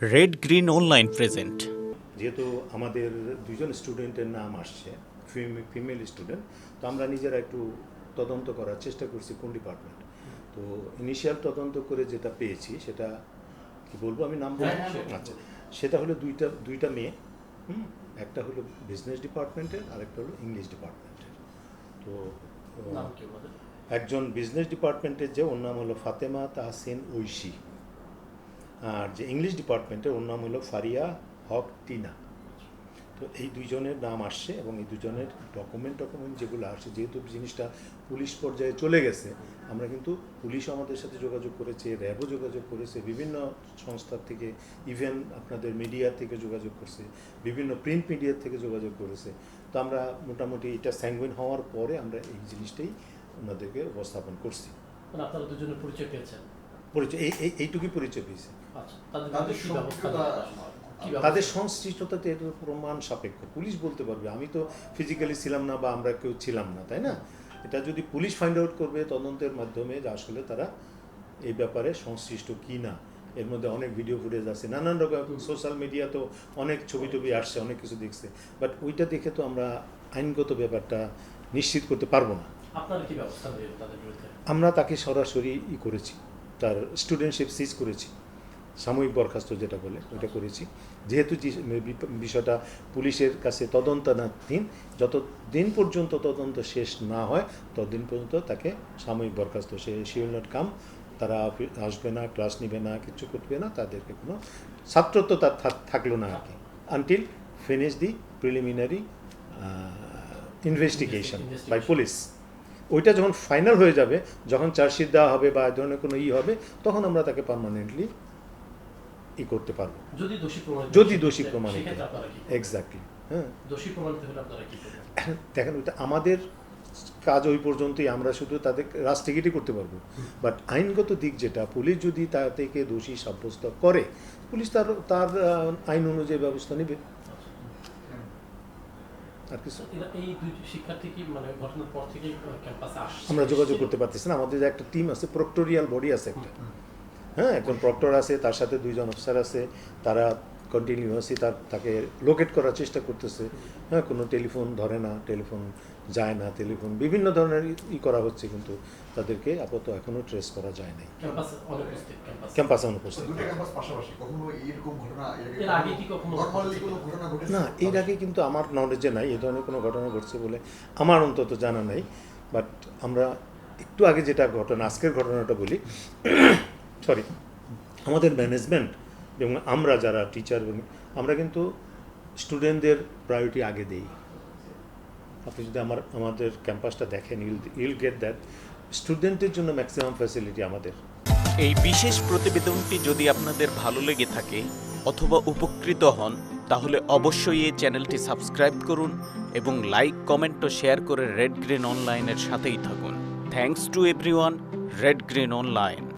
Red green online present যেহেতু আমাদের দুজন স্টুডেন্টের নাম আসছে ফিমেল স্টুডেন্ট তো আমরা নিজেরা একটু তদন্ত করার চেষ্টা করছি কোন ডিপার্টমেন্ট। তো ইনিশিয়াল তদন্ত করে যেটা পেয়েছি সেটা কি বলব আমি নাম বলব আচ্ছা সেটা হলো দুইটা দুইটা মেয়ে হুম? একটা হলো বিজনেস ডিপার্টমেন্টের আর একটা হলো ইংলিশ ডিপার্টমেন্টের তো নাম একজন বিজনেস ডিপার্টমেন্টের যে ওর নাম হলো ফাতেমা তাহসিন ঐশী। আর যে ইংলিশ ডিপার্টমেন্টের ওর নাম হলো ফারিয়া হক টিনা। তো এই দুইজনের নাম আসছে এবং এই দুজনের ডকুমেন্ট ডকুমেন্ট যেগুলো আসছে, যেহেতু জিনিসটা পুলিশ পর্যায়ে চলে গেছে, আমরা কিন্তু পুলিশ আমাদের সাথে যোগাযোগ করেছে, র্যাবও যোগাযোগ করেছে, বিভিন্ন সংস্থার থেকে ইভেন আপনাদের মিডিয়া থেকে যোগাযোগ করছে, বিভিন্ন প্রিন্ট মিডিয়ার থেকে যোগাযোগ করেছে। তো আমরা মোটামুটি এটা স্যাঙ্গুইন হওয়ার পরে আমরা এই জিনিসটাই ওনাদেরকে উপস্থাপন করছি। মানে আপনারা দুজনের পরিচয় পেয়েছেন। পরিচয় এই এই এইটুকুই পরিচয় পেয়েছে। আচ্ছা তাদের সংশ্লিষ্টতা- এটা প্রমাণ সাপেক্ষ। পুলিশ বলতে পারবে আমি তো ফিজিক্যালি ছিলাম না বা আমরা কেউ ছিলাম না তাই না? এটা যদি পুলিশ ফাইন্ড আউট করবে তদন্তের মাধ্যমে যে আসলে তারা এই ব্যাপারে সংশ্লিষ্ট কি না। এর মধ্যে অনেক ভিডিও ফুটেজ আছে নানান রকম সোশ্যাল মিডিয়া তো অনেক ছবি টবি আসছে অনেক কিছু দেখছে। বাট ওইটা দেখে তো আমরা আইনগত ব্যাপারটা নিশ্চিত করতে পারব না। আপনারা কি ব্যবস্থা নেবেন তাদের বিরুদ্ধে? আমরা তাকে সরাসরি ই করেছি। তার স্টুডেন্টশিপ সিজ করেছি। সাময়িক বরখাস্ত যেটা বলে ওটা করেছি। যেহেতু বিষয়টা পুলিশের কাছে তদন্তাধীন যত দিন পর্যন্ত তদন্ত শেষ না হয় ততদিন পর্যন্ত তাকে সাময়িক বরখাস্ত। সে শিউল নট কাম তারা আসবে না ক্লাস নেবে না কিছু করবে না তাদেরকে কোনো ছাত্রত্ব তার থাকল না আর কি। Until finish the preliminary investigation by police ওইটা যখন ফাইনাল হয়ে যাবে যখন চার্জশিট দেওয়া হবে বা ধরনের কোনো ই হবে তখন আমরা তাকে পার্মানেন্টলি ই করতে পারব। যদি দোষী প্রমাণিত যদি দোষী প্রমাণিত? এক্স্যাক্টলি হ্যাঁ। দোষী প্রমাণিত হলে আপনারা কি দেখেন ওইটা আমাদের কাজ ওই পর্যন্তই আমরা শুধু তাদের রাস্টিকেটই করতে পারব। বাট আইনগত দিক যেটা পুলিশ যদি তাদেরকে দোষী সাব্যস্ত করে পুলিশ তার তার আইন অনুযায়ী ব্যবস্থা নেবে। আর কিছু? এই শিক্ষার্থী কি মানে ঘটনার পর থেকে ক্যাম্পাসে আসছে? আমরা যোগাযোগ করতে পারতেছি না। আমাদের যে একটা টিম আছে প্রক্টোরিয়াল বডি আছে একটা। হ্যাঁ একজন প্রক্টর আছে তার সাথে দুইজন অফিসার আছে তারা কন্টিনিউয়াসলি তার তাকে লোকেট করার চেষ্টা করতেছে। হ্যাঁ কোনো টেলিফোন ধরে না টেলিফোন যায় না টেলিফোন বিভিন্ন ধরনের ই করা হচ্ছে কিন্তু তাদেরকে আপাতত এখনও ট্রেস করা যায় নাই। ক্যাম্পাসে অনুপস্থিত না এর আগে কিন্তু আমার নলেজে নাই এ ধরনের কোনো ঘটনা ঘটছে বলে আমার অন্তত জানা নাই। বাট আমরা একটু আগে যেটা ঘটনা আজকের ঘটনাটা বলি। সরি আমাদের ম্যানেজমেন্ট এবং আমরা যারা টিচার আমরা কিন্তু স্টুডেন্টদের প্রায়োরিটি আগে দেই। আপনি যদি আমার, আমাদের ক্যাম্পাসটা দেখেন ইউল ইউল গেট দ্যাট স্টুডেন্টের জন্য ম্যাক্সিমাম ফ্যাসিলিটি আমাদের। এই বিশেষ প্রতিবেদনটি যদি আপনাদের ভালো লেগে থাকে অথবা উপকৃত হন, তাহলে অবশ্যই এই চ্যানেলটি সাবস্ক্রাইব করুন এবং লাইক, কমেন্ট ও শেয়ার করে রেড গ্রিন অনলাইনের সাথেই থাকুন। Thanks to everyone Red Green Online